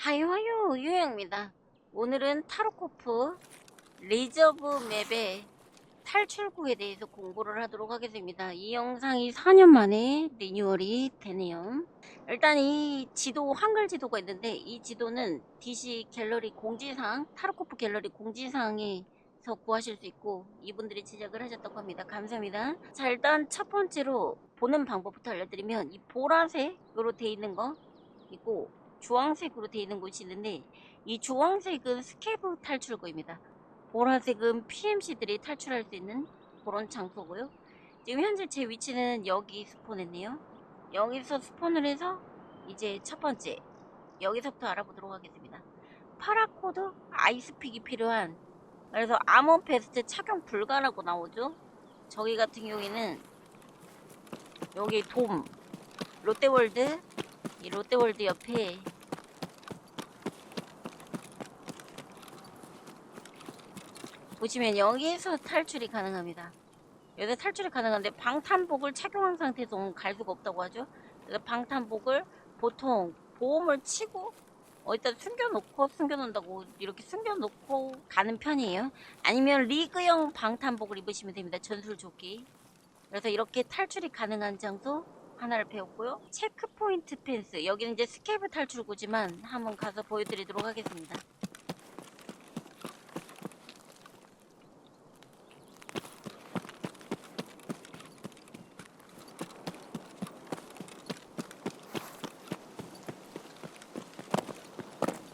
하요하요 유영입니다. 오늘은 타로코프 리저브 맵의 탈출구에 대해서 공부를 하도록 하겠습니다. 이 영상이 4년 만에 리뉴얼이 되네요. 일단 이 지도 한글 지도가 있는데 이 지도는 DC 갤러리 공지사항 타로코프 갤러리 공지사항에 서 구하실 수 있고 이분들이 제작을 하셨다고 합니다. 감사합니다. 자 일단 첫 번째로 보는 방법부터 알려드리면 이 보라색으로 돼 있는 거 있고 주황색으로 되어 있는 곳이 있는데 이 주황색은 스케브 탈출구입니다. 보라색은 PMC들이 탈출할 수 있는 그런 장소고요. 지금 현재 제 위치는 여기 스폰했네요. 여기서 스폰을 해서 이제 첫 번째 여기서부터 알아보도록 하겠습니다. 파라코드 아이스픽이 필요한 그래서 아머 베스트 착용 불가라고 나오죠. 저기 같은 경우에는 여기 돔 롯데월드 이 롯데월드 옆에 보시면 여기에서 탈출이 가능합니다. 여기서 탈출이 가능한데 방탄복을 착용한 상태에서 갈 수가 없다고 하죠. 그래서 방탄복을 보통 보험을 치고 어디다 숨겨놓고 숨겨놓는다고 이렇게 숨겨놓고 가는 편이에요. 아니면 리그형 방탄복을 입으시면 됩니다. 전술조끼. 그래서 이렇게 탈출이 가능한 장소 하나를 배웠고요. 체크포인트 펜스. 여기는 이제 스케이프 탈출구지만 한번 가서 보여드리도록 하겠습니다.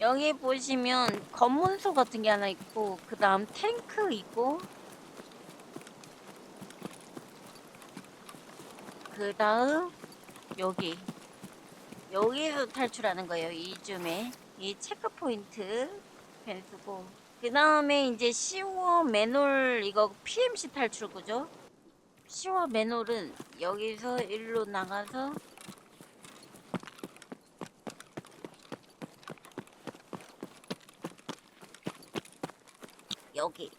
여기 보시면 검문소 같은 게 하나 있고 그 다음 탱크 있고 그 다음 여기. 여기서 탈출하는 거예요 이쯤에. 이 체크 포인트 펜스고. 그 다음에 이제 시워 맨홀 이거 PMC 탈출구죠 시워 맨홀은 여기서 일로 나가서 여기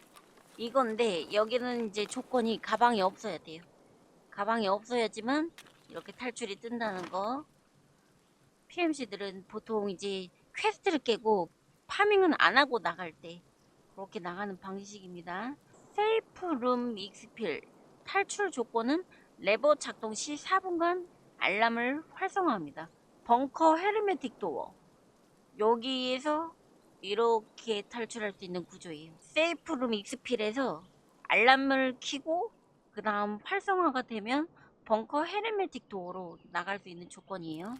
이건데 여기는 이제 조건이 가방이 없어야 돼요 가방이 없어야지만 이렇게 탈출이 뜬다는 거. PMC들은 보통 이제 퀘스트를 깨고 파밍은 안 하고 나갈 때 그렇게 나가는 방식입니다. 세이프 룸 익스필 탈출 조건은 레버 작동 시 4분간 알람을 활성화합니다. 벙커 헤르메틱 도어 여기에서 이렇게 탈출할 수 있는 구조예요. 세이프 룸 익스필에서 알람을 켜고 그 다음 활성화가 되면 벙커 헤르메틱 도어로 나갈 수 있는 조건이에요.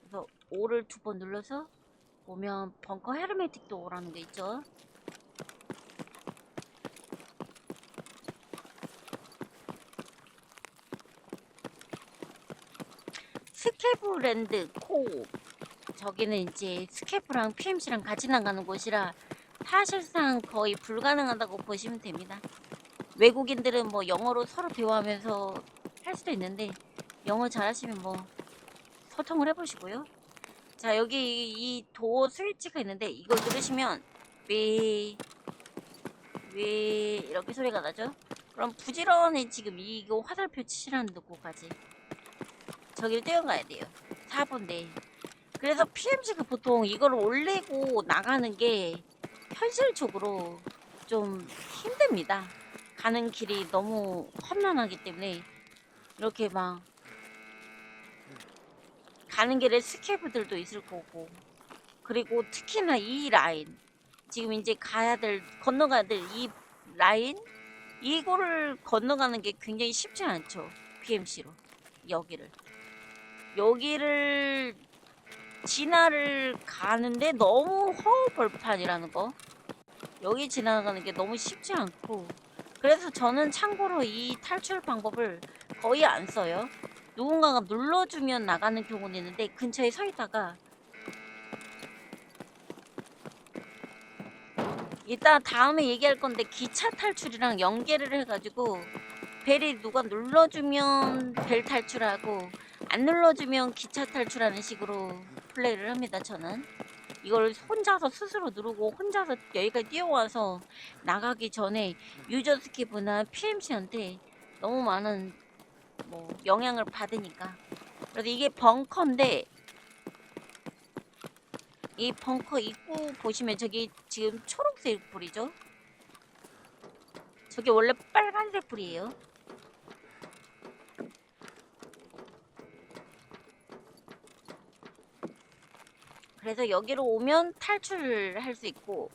그래서 5를 두 번 눌러서 보면 벙커 헤르메틱 도어라는 게 있죠. 스케브랜드 코 저기는 이제 스케프랑 PMC랑 같이 나가는 곳이라 사실상 거의 불가능하다고 보시면 됩니다. 외국인들은 뭐 영어로 서로 대화하면서 할 수도 있는데 영어 잘하시면 뭐 소통을 해보시고요. 자 여기 이 도어 스위치가 있는데 이걸 누르시면 왜, 왜 이렇게 소리가 나죠? 그럼 부지런히 지금 이거 화살표 치시라는 곳까지 저기를 뛰어가야 돼요. 4번데 그래서 PMC가 보통 이걸 올리고 나가는 게 현실적으로 좀 힘듭니다. 가는 길이 너무 험난하기 때문에 이렇게 막 가는 길에 스케브들도 있을 거고. 그리고 특히나 이 라인 지금 이제 가야 될 건너가야 될 이 라인 이거를 건너가는 게 굉장히 쉽지 않죠. PMC로. 여기를. 여기를 진화를 가는데 너무 허벌판이라는 거 여기 지나가는 게 너무 쉽지 않고 그래서 저는 참고로 이 탈출 방법을 거의 안 써요. 누군가가 눌러주면 나가는 경우는 있는데 근처에 서 있다가 이따 다음에 얘기할 건데 기차 탈출이랑 연계를 해가지고 벨이 누가 눌러주면 벨 탈출하고 안 눌러주면 기차 탈출하는 식으로 플레이를 합니다 저는 이걸 혼자서 스스로 누르고 혼자서 여기까지 뛰어와서 나가기 전에 유저 스키브나 PMC한테 너무 많은 뭐 영향을 받으니까 그래서 이게 벙커인데 이 벙커 입구 보시면 저기 지금 초록색 불이죠? 저게 원래 빨간색 불이에요. 그래서 여기로 오면 탈출할 수 있고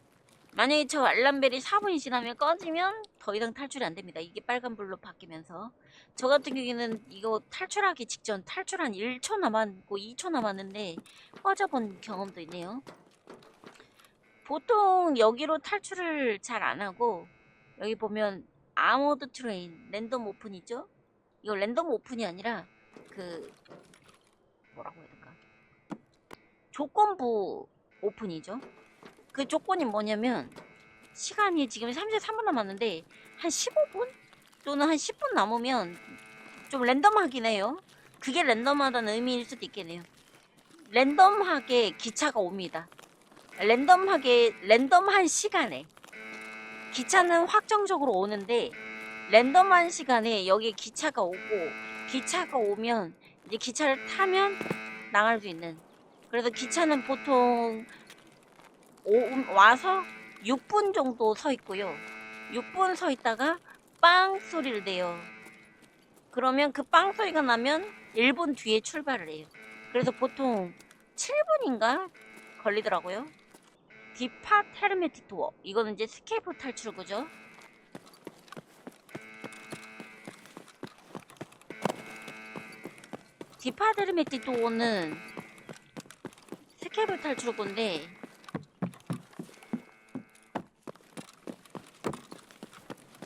만약에 저 알람벨이 4분이 지나면 꺼지면 더 이상 탈출이 안 됩니다. 이게 빨간불로 바뀌면서 저 같은 경우에는 이거 탈출하기 직전 탈출 한 1초 남았고 2초 남았는데 꺼져본 경험도 있네요. 보통 여기로 탈출을 잘 안 하고 여기 보면 아모드 트레인 랜덤 오픈이죠. 이거 랜덤 오픈이 아니라 그 뭐라고 될까? 조건부 오픈이죠. 그 조건이 뭐냐면 시간이 지금 33분 남았는데 한 15분 또는 한 10분 남으면 좀 랜덤하긴 해요. 그게 랜덤하다는 의미일 수도 있겠네요. 랜덤하게 기차가 옵니다. 랜덤하게 랜덤한 시간에 기차는 확정적으로 오는데 랜덤한 시간에 여기 기차가 오고 기차가 오면 이제 기차를 타면 나갈 수 있는 그래서 기차는 보통 오, 와서 6분 정도 서 있고요. 6분 서 있다가 빵 소리를 내요. 그러면 그 빵 소리가 나면 1분 뒤에 출발을 해요. 그래서 보통 7분인가 걸리더라고요. 디파 테르메틱 도어. 이거는 이제 스케이프 탈출구죠. 디파 테르메틱 도어는 스케이프 탈출구인데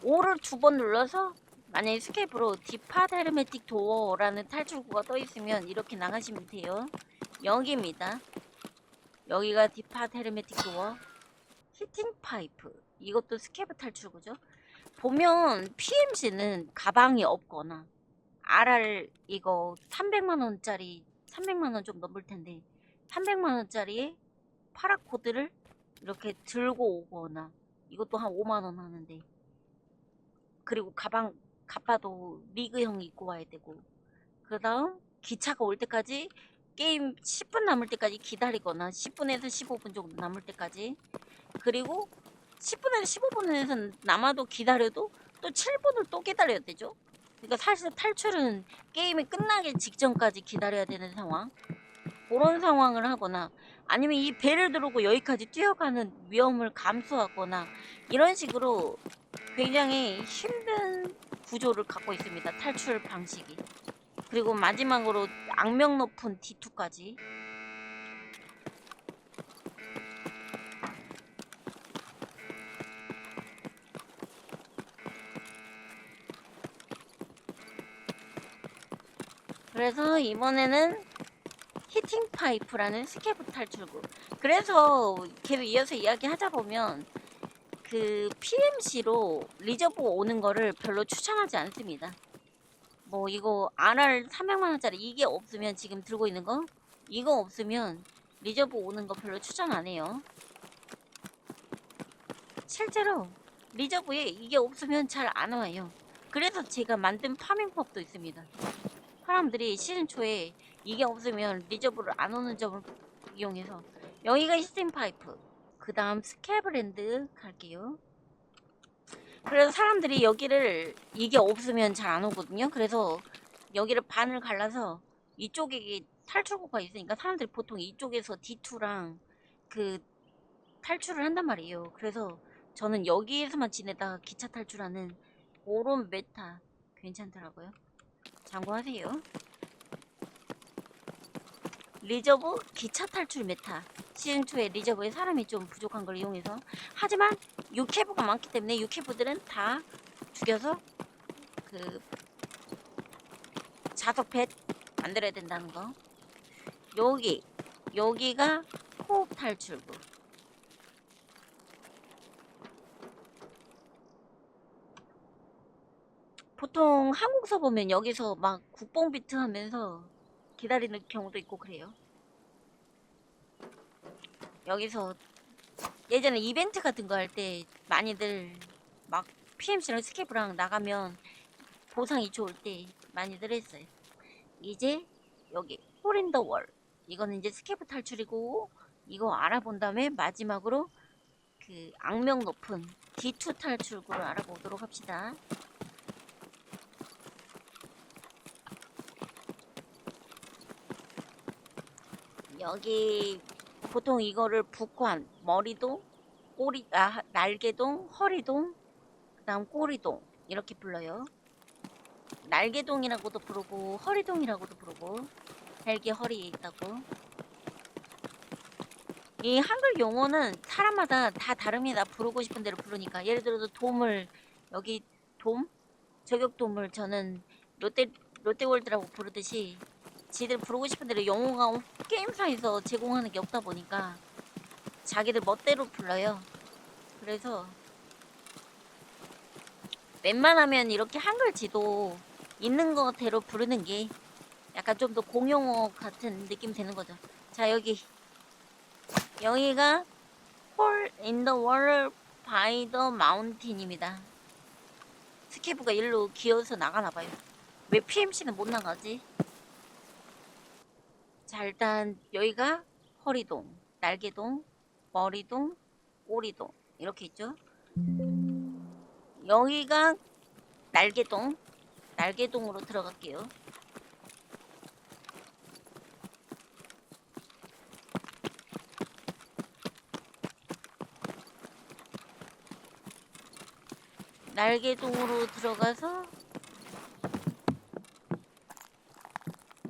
오를 두 번 눌러서 만약에 스케이프로 디파 테르메틱 도어라는 탈출구가 떠 있으면 이렇게 나가시면 돼요. 여기입니다. 여기가 디파 테르메틱 도어 히팅 파이프 이것도 스케이프 탈출구죠. 보면 PMC는 가방이 없거나 RR 이거 300만 원짜리 300만 원 좀 넘을 텐데 300만 원짜리 파라코드를 이렇게 들고 오거나 이것도 한 5만 원 하는데. 그리고 가방 가빠도 리그형 입고 와야 되고. 그 다음 기차가 올 때까지 게임 10분 남을 때까지 기다리거나 10분에서 15분 정도 남을 때까지. 그리고 10분에서 15분에서 남아도 기다려도 또 7분을 또 기다려야 되죠. 그러니까 사실 탈출은 게임이 끝나기 직전까지 기다려야 되는 상황 그런 상황을 하거나 아니면 이 배를 두르고 여기까지 뛰어가는 위험을 감수하거나 이런 식으로 굉장히 힘든 구조를 갖고 있습니다. 탈출 방식이. 그리고 마지막으로 악명 높은 D2까지. 그래서 이번에는 히팅 파이프라는 스케프 탈출구. 그래서 계속 이어서 이야기하자 보면 그 PMC로 리저브 오는 거를 별로 추천하지 않습니다. 뭐 이거 RR 300만 원짜리 이게 없으면 지금 들고 있는 거 이거 없으면 리저브 오는 거 별로 추천 안 해요. 실제로 리저브에 이게 없으면 잘 안 와요. 그래서 제가 만든 파밍법도 있습니다. 사람들이 시즌 초에 이게 없으면 리저브를 안 오는 점을 이용해서 여기가 히스템 파이프 그 다음 스캐브랜드 갈게요. 그래서 사람들이 여기를 이게 없으면 잘 안 오거든요. 그래서 여기를 반을 갈라서 이쪽에 탈출구가 있으니까 사람들이 보통 이쪽에서 D2랑 그 탈출을 한단 말이에요. 그래서 저는 여기에서만 지내다가 기차 탈출하는 그런 메타 괜찮더라고요. 참고하세요. 리저브 기차 탈출 메타 시즌 2에 리저브에 사람이 좀 부족한 걸 이용해서 하지만 유캐브가 많기 때문에 유캐브들은 다 죽여서 그 자석 뱃 만들어야 된다는 거. 여기 여기가 호흡 탈출구. 보통 한국서 보면 여기서 막 국뽕 비트 하면서 기다리는 경우도 있고 그래요. 여기서 예전에 이벤트 같은 거 할 때 많이들 막 PMC랑 스케프랑 나가면 보상이 좋을 때 많이들 했어요. 이제 여기 홀인더 월 이거는 이제 스케프 탈출이고 이거 알아본 다음에 마지막으로 그 악명 높은 D2 탈출구를 알아보도록 합시다. 여기 보통 이거를 북관, 머리동, 꼬리, 아, 날개동, 허리동, 그다음 꼬리동 이렇게 불러요. 날개동이라고도 부르고 허리동이라고도 부르고 헬기 허리에 있다고. 이 한글 용어는 사람마다 다 다릅니다. 부르고 싶은 대로 부르니까. 예를 들어서 돔을 여기 돔 저격돔을 저는 롯데 롯데월드라고 부르듯이 지들 부르고 싶은 대로 용어가 게임사에서 제공하는 게 없다 보니까 자기들 멋대로 불러요. 그래서 웬만하면 이렇게 한글 지도 있는 거대로 부르는 게 약간 좀 더 공용어 같은 느낌 되는 거죠. 자 여기 여기가 홀 the wall by the mountain입니다. 스케브가 일로 기어서 나가나 봐요. 왜 PMC는 못 나가지? 자 일단 여기가 허리동, 날개동, 머리동, 꼬리동 이렇게 있죠. 여기가 날개동, 날개동으로 들어갈게요. 날개동으로 들어가서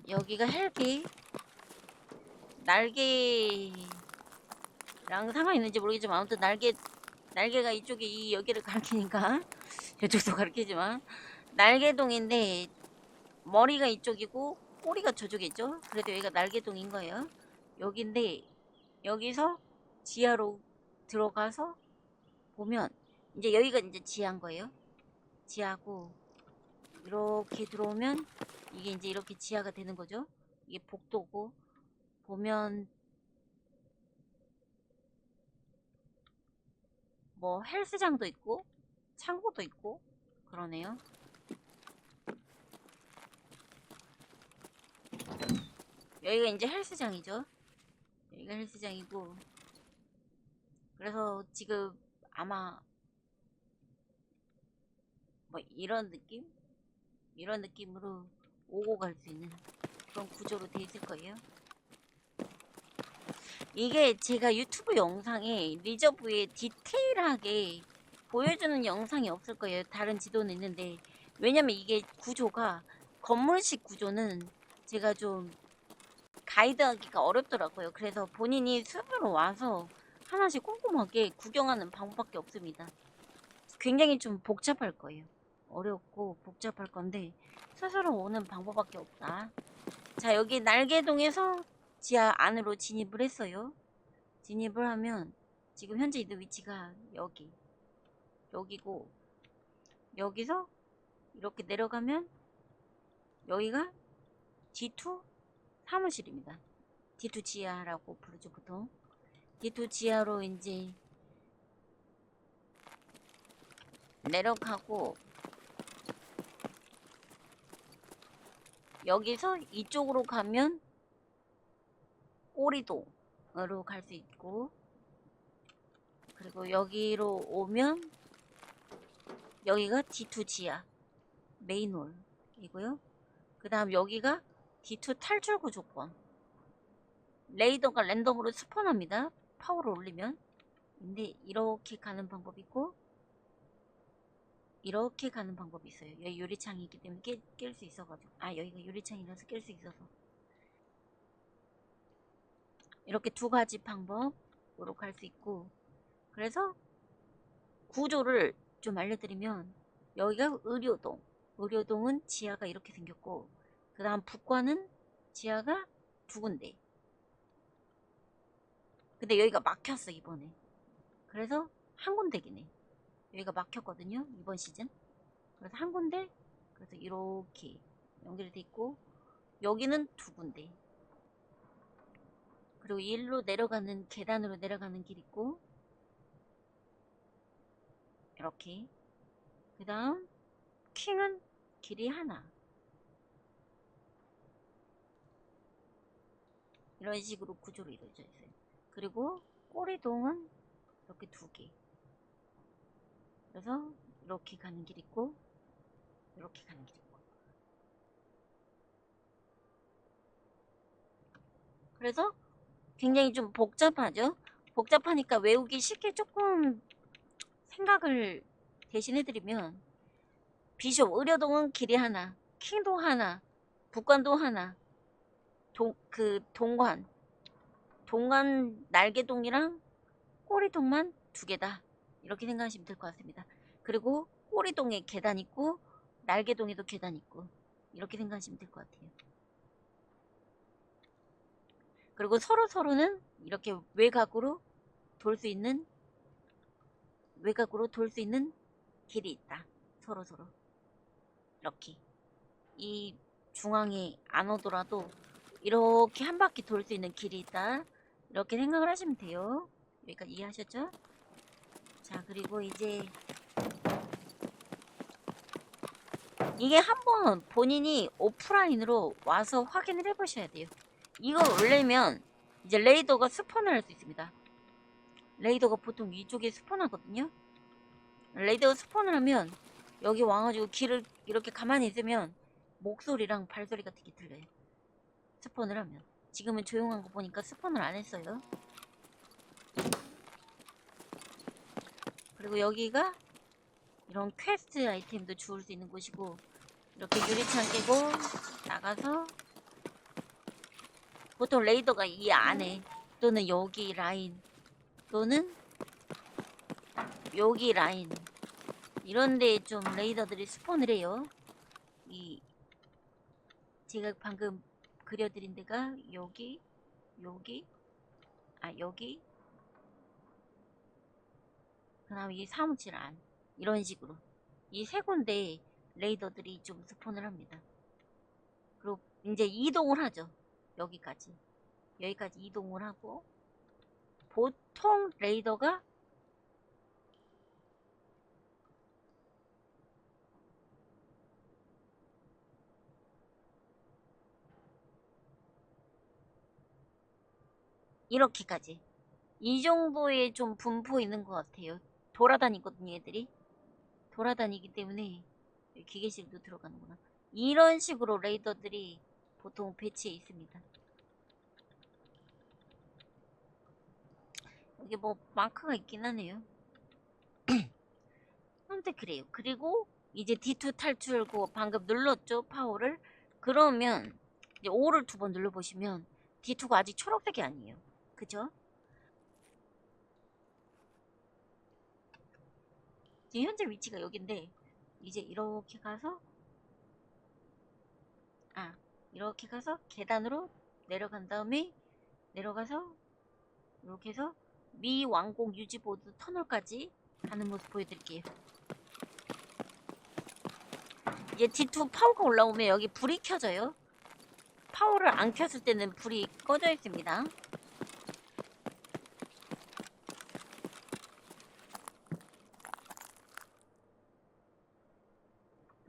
여기가 헬기 날개랑 상관 있는지 모르겠지만 아무튼 날개 날개가 이쪽에 이 여기를 가리키니까 이쪽도 가리키지만 날개동인데 머리가 이쪽이고 꼬리가 저쪽에 있죠. 그래도 여기가 날개동인 거예요. 여기인데 여기서 지하로 들어가서 보면 이제 여기가 이제 지하인 거예요. 지하고 이렇게 들어오면 이게 이제 이렇게 지하가 되는 거죠. 이게 복도고 보면 뭐 헬스장도 있고 창고도 있고 그러네요. 여기가 이제 헬스장이죠. 여기가 헬스장이고 그래서 지금 아마 뭐 이런 느낌? 이런 느낌으로 오고 갈 수 있는 그런 구조로 돼 있을 거예요. 이게 제가 유튜브 영상에 리저브에 디테일하게 보여주는 영상이 없을 거예요. 다른 지도는 있는데 왜냐면 이게 구조가 건물식 구조는 제가 좀 가이드하기가 어렵더라고요. 그래서 본인이 스스로 와서 하나씩 꼼꼼하게 구경하는 방법밖에 없습니다. 굉장히 좀 복잡할 거예요. 어렵고 복잡할 건데 스스로 오는 방법밖에 없다. 자 여기 날개동에서 지하 안으로 진입을 했어요. 진입을 하면 지금 현재 있는 위치가 여기 여기고 여기서 이렇게 내려가면 여기가 D2 사무실입니다. D2 지하라고 부르죠 보통. D2 지하로 이제 내려가고 여기서 이쪽으로 가면 꼬리동으로 갈 수 있고 그리고 여기로 오면 여기가 D2 지하 메인홀이고요. 그 다음 여기가 D2 탈출 구조권 레이더가 랜덤으로 스폰합니다. 파워를 올리면 근데 이렇게 가는 방법이 있고 이렇게 가는 방법이 있어요. 여기 유리창이 있기 때문에 깰 수 있어가지고 아 여기가 유리창이라서 깰 수 있어서 이렇게 두 가지 방법으로 갈 수 있고 그래서 구조를 좀 알려드리면 여기가 의료동 의료동은 지하가 이렇게 생겼고 그 다음 북관은 지하가 두 군데. 근데 여기가 막혔어 이번에. 그래서 한 군데기네 여기가 막혔거든요 이번 시즌. 그래서 한 군데 그래서 이렇게 연결돼 있고 여기는 두 군데 그리고 일로 내려가는 계단으로 내려가는 길 있고 이렇게 그 다음 킹은 길이 하나 이런 식으로 구조로 이루어져 있어요 그리고 꼬리동은 이렇게 두 개. 그래서 이렇게 가는 길 있고 이렇게 가는 길 있고. 그래서 굉장히 좀 복잡하죠. 복잡하니까 외우기 쉽게 조금 생각을 대신해드리면 비숍 의료동은 길이 하나, 킹동 하나, 북관동 하나, 동, 그 동관, 동관 날개동이랑 꼬리동만 두 개다. 이렇게 생각하시면 될 것 같습니다. 그리고 꼬리동에 계단 있고 날개동에도 계단 있고 이렇게 생각하시면 될 것 같아요. 그리고 서로 서로는 이렇게 외곽으로 돌 수 있는 외곽으로 돌 수 있는 길이 있다. 서로 서로 이렇게 이 중앙에 안 오더라도 이렇게 한 바퀴 돌 수 있는 길이 있다. 이렇게 생각을 하시면 돼요. 여기까지 이해하셨죠? 자 그리고 이제 이게 한번 본인이 오프라인으로 와서 확인을 해 보셔야 돼요. 이거 올리면 이제 레이더가 스폰을 할 수 있습니다. 레이더가 보통 위쪽에 스폰하거든요. 레이더가 스폰을 하면 여기 와가지고 길을 이렇게 가만히 있으면 목소리랑 발소리가 되게 들려요. 스폰을 하면. 지금은 조용한 거 보니까 스폰을 안 했어요. 그리고 여기가 이런 퀘스트 아이템도 주울 수 있는 곳이고 이렇게 유리창 깨고 나가서 보통 레이더가 이 안에 또는 여기 라인 또는 여기 라인 이런데 좀 레이더들이 스폰을 해요. 이 제가 방금 그려드린 데가 여기 여기 아 여기 그다음 이 사무실 안 이런 식으로 이 세 군데 레이더들이 좀 스폰을 합니다. 그리고 이제 이동을 하죠. 여기까지 여기까지 이동을 하고 보통 레이더가 이렇게까지 이 정도의 좀 분포 있는 것 같아요. 돌아다니거든요, 애들이. 돌아다니기 때문에 기계실도 들어가는구나. 이런 식으로 레이더들이 보통 배치해 있습니다. 여기 뭐 마크가 있긴 하네요. 아무튼 그래요. 그리고 이제 D2 탈출고 방금 눌렀죠, 파워를. 그러면 이제 5를 두 번 눌러보시면 D2가 아직 초록색이 아니에요. 그죠? 지금 현재 위치가 여긴데 이제 이렇게 가서 아 이렇게 가서 계단으로 내려간 다음에 내려가서 이렇게 해서 미 왕곡 유지보드 터널까지 가는 모습 보여드릴게요. 이제 D2 파워가 올라오면 여기 불이 켜져요. 파워를 안 켰을 때는 불이 꺼져 있습니다.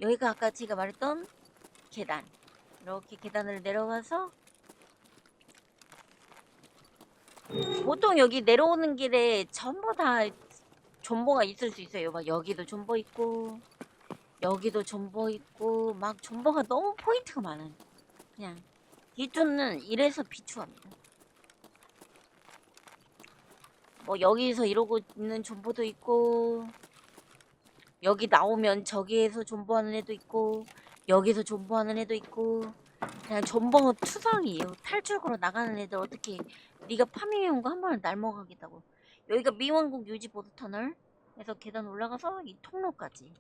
여기가 아까 제가 말했던 계단. 이렇게 계단을 내려가서 보통 여기 내려오는 길에 전부 다 존버가 있을 수 있어요. 막 여기도 존버 있고 여기도 존버 있고 막 존버가 너무 포인트가 많아요. 그냥 디투는 이래서 비추합니다. 뭐 여기서 이러고 있는 존버도 있고 여기 나오면 저기에서 존버하는 애도 있고 여기서 존버하는 애도 있고 그냥 존버 투성이에요. 탈출구로 나가는 애들 어떻게 네가 파밍해온 거 한 번에 날먹하겠다고. 여기가 미왕국 유지보드 터널. 그래서 계단 올라가서 이 통로까지.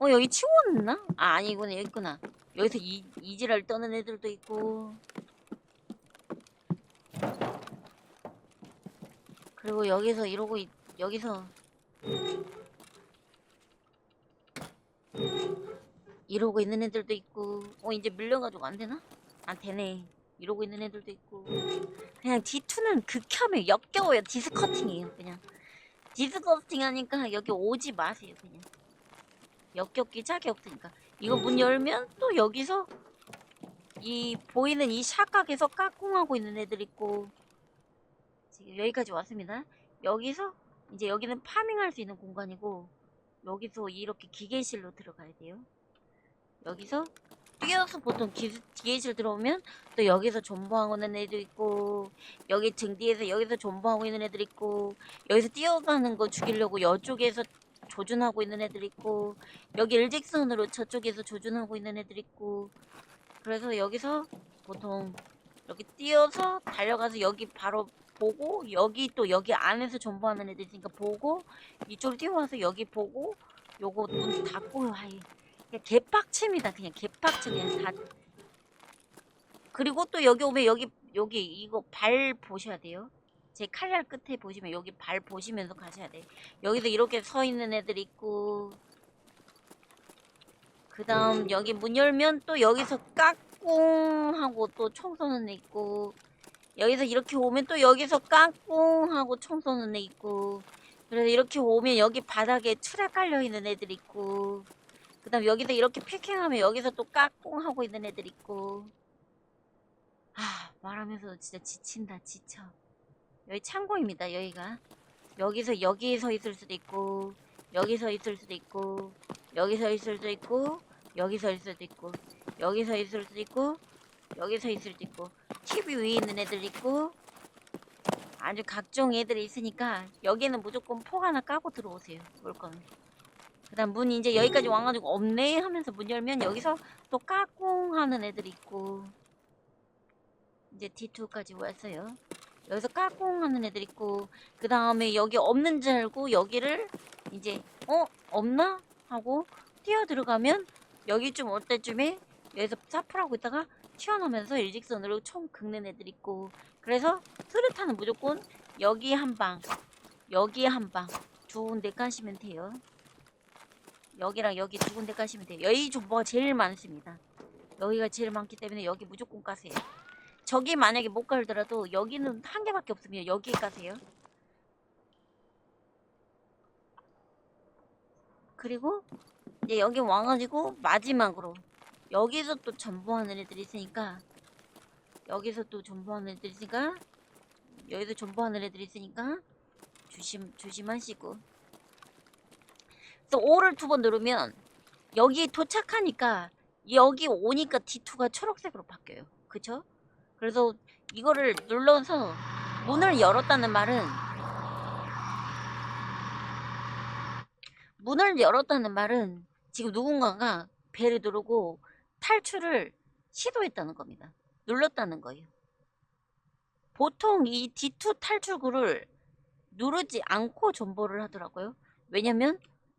어 여기 치웠나? 아 아니구나 여기 있구나. 여기서 이, 이지랄 떠는 애들도 있고. 그리고 여기서 이러고 있, 여기서 이러고 있는 애들도 있고. 어 이제 밀려가지고 안 되나? 안 되네. 이러고 있는 애들도 있고. 그냥 D2는 극혐이에요. 역겨워요. 디스커팅이에요 그냥. 디스커팅 하니까 여기 오지 마세요 그냥. 역겹기 짝이 없으니까. 이거 문 열면 또 여기서 이 보이는 이 샷각에서 까꿍하고 있는 애들 있고. 지금 여기까지 왔습니다. 여기서 이제 여기는 파밍할 수 있는 공간이고 여기서 이렇게 기계실로 들어가야 돼요. 여기서 뛰어서 보통 기, 기계실 들어오면 또 여기서 존버하고 있는 애도 있고 여기 등 뒤에서 여기서 존버하고 있는 애들 있고 여기서 뛰어가는 거 죽이려고 이쪽에서 조준하고 있는 애들 있고 여기 일직선으로 저쪽에서 조준하고 있는 애들 있고. 그래서 여기서 보통 이렇게 뛰어서 달려가서 여기 바로 보고 여기 또 여기 안에서 존버하는 애들 있으니까 보고 이쪽으로 뛰어와서 여기 보고 요거 문 닫고 그냥 개빡칩니다. 그냥 개빡쳐 그냥 다. 그리고 또 여기 오면 여기 여기 이거 발 보셔야 돼요. 제 칼날 끝에 보시면 여기 발 보시면서 가셔야 돼. 여기서 이렇게 서 있는 애들 있고. 그 다음 여기 문 열면 또 여기서 까꿍 하고 또 총 쏘는 애 있고. 여기서 이렇게 오면 또 여기서 까꿍 하고 총 쏘는 애 있고. 그래서 이렇게 오면 여기 바닥에 틀에 깔려 있는 애들 있고 그 다음 여기서 이렇게 피킹하면 여기서 또 까꿍 하고 있는 애들 있고. 아 말하면서 진짜 지친다 지쳐. 여기 창고입니다 여기가. 여기서 여기에 서 있을 수도 있고 여기서 있을 수도 있고 여기서 있을 수도 있고 여기서 있을 수도 있고 여기서 있을 수도 있고 여기서 있을 수도 있고. TV 위에 있는 애들 있고 아주 각종 애들이 있으니까 여기는 무조건 폭 하나 까고 들어오세요 올 거면 그 다음 문 이제 여기까지 와가지고 없네 하면서 문 열면 여기서 또 까꿍 하는 애들이 있고 이제 D2까지 왔어요. 여기서 까꿍 하는 애들 있고 그 다음에 여기 없는 줄 알고 여기를 이제 어? 없나? 하고 뛰어 들어가면 여기쯤 올 때쯤에 여기서 사프라고 있다가 튀어나오면서 일직선으로 총 긁는 애들 있고 그래서 수류탄은 무조건 여기 한 방 여기 한방 두 군데 까시면 돼요 여기랑 여기 두 군데 까시면 돼요. 여기 정보가 제일 많습니다. 여기가 제일 많기 때문에 여기 무조건 까세요. 저기 만약에 못 갈더라도 여기는 한 개밖에 없으면 여기 까세요. 그리고 이제 여기 와가지고 마지막으로 여기서 또 전보하는 애들이 있으니까 여기서 또 전보하는 애들이 있으니까 여기서 전보하는 애들이 있으니까 조심 조심하시고 그래서 5를 두 번 누르면 여기 도착하니까 여기 오니까 D2가 초록색으로 바뀌어요 그쵸? 그래서 이거를 눌러서 문을 열었다는 말은 문을 열었다는 말은 지금 누군가가 배를 누르고 탈출을 시도했다는 겁니다. 눌렀다는 거예요. 보통 이 D2 탈출구를 누르지 않고 존버를 하더라고요. 왜냐면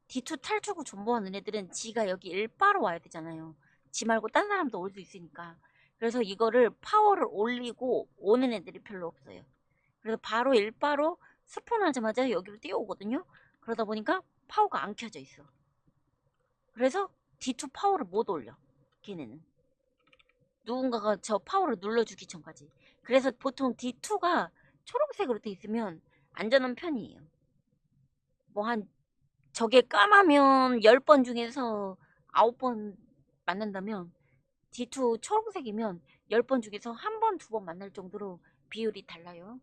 D2 탈출구 존버하는 애들은 지가 여기 일바로 와야 되잖아요. 지 말고 딴 사람도 올 수 있으니까. 그래서 이거를 파워를 올리고 오는 애들이 별로 없어요. 그래서 바로 일바로 스폰하자마자 여기로 뛰어오거든요. 그러다 보니까 파워가 안 켜져 있어. 그래서 D2 파워를 못 올려. 걔네는. 누군가가 저 파워를 눌러주기 전까지. 그래서 보통 D2가 초록색으로 돼 있으면 안전한 편이에요. 뭐 한 저게 까마면 10번 중에서 9번 만난다면 D2 초록색이면 10번 중에서 한 번, 두 번 만날 정도로 비율이 달라요.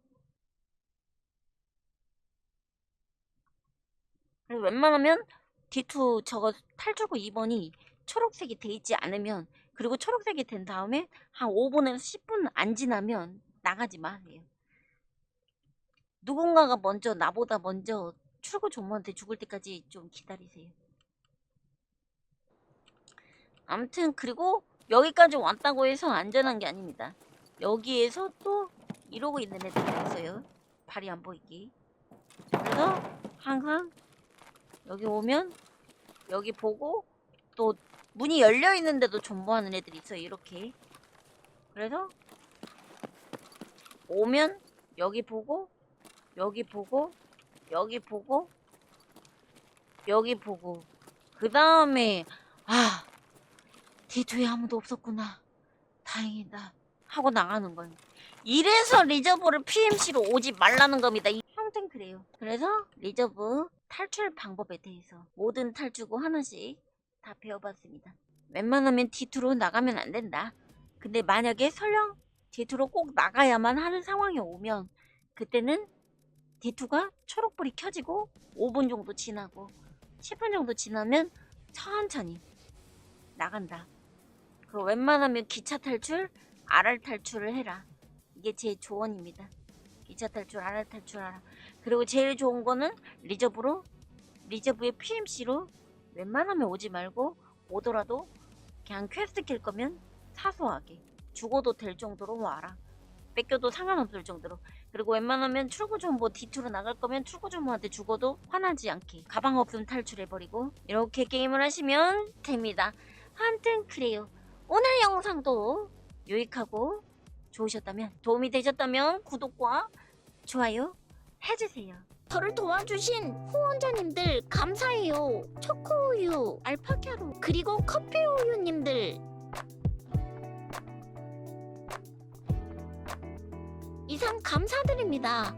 그래서 웬만하면 D2 저거 탈출구 2번이 초록색이 돼 있지 않으면 그리고 초록색이 된 다음에 한 5분에서 10분 안 지나면 나가지 마세요. 누군가가 먼저 나보다 먼저 출구 조모한테 죽을 때까지 좀 기다리세요. 아무튼 그리고 여기까지 왔다고 해서 안전한 게 아닙니다. 여기에서 또 이러고 있는 애들이 있어요. 발이 안 보이기. 그래서 항상 여기 오면 여기 보고 또 문이 열려 있는데도 존버하는 애들이 있어요. 이렇게. 그래서 오면 여기 보고 여기 보고 여기 보고 여기 보고 그 다음에 아 D2에 아무도 없었구나. 다행이다. 하고 나가는 거예요. 이래서 리저브를 PMC로 오지 말라는 겁니다. 이 평생 그래요. 그래서 리저브 탈출 방법에 대해서 모든 탈출구 하나씩 다 배워봤습니다. 웬만하면 D2로 나가면 안 된다. 근데 만약에 설령 D2로 꼭 나가야만 하는 상황이 오면 그때는 D2가 초록불이 켜지고 5분 정도 지나고 10분 정도 지나면 천천히 나간다. 그 웬만하면 기차 탈출, RR 탈출을 해라. 이게 제 조언입니다. 기차 탈출, RR 탈출 하라. 그리고 제일 좋은 거는 리저브로 리저브의 PMC로 웬만하면 오지 말고 오더라도 그냥 퀘스트 킬 거면 사소하게 죽어도 될 정도로 와라. 뺏겨도 상관없을 정도로. 그리고 웬만하면 출구 정보 D2로 나갈 거면 출구 정보한테 죽어도 화나지 않게 가방 없음 탈출해버리고 이렇게 게임을 하시면 됩니다. 하여튼 그래요. 오늘 영상도 유익하고 좋으셨다면 도움이 되셨다면 구독과 좋아요 해주세요. 저를 도와주신 후원자님들 감사해요. 초코우유, 알파카로, 그리고 커피우유님들. 이상 감사드립니다.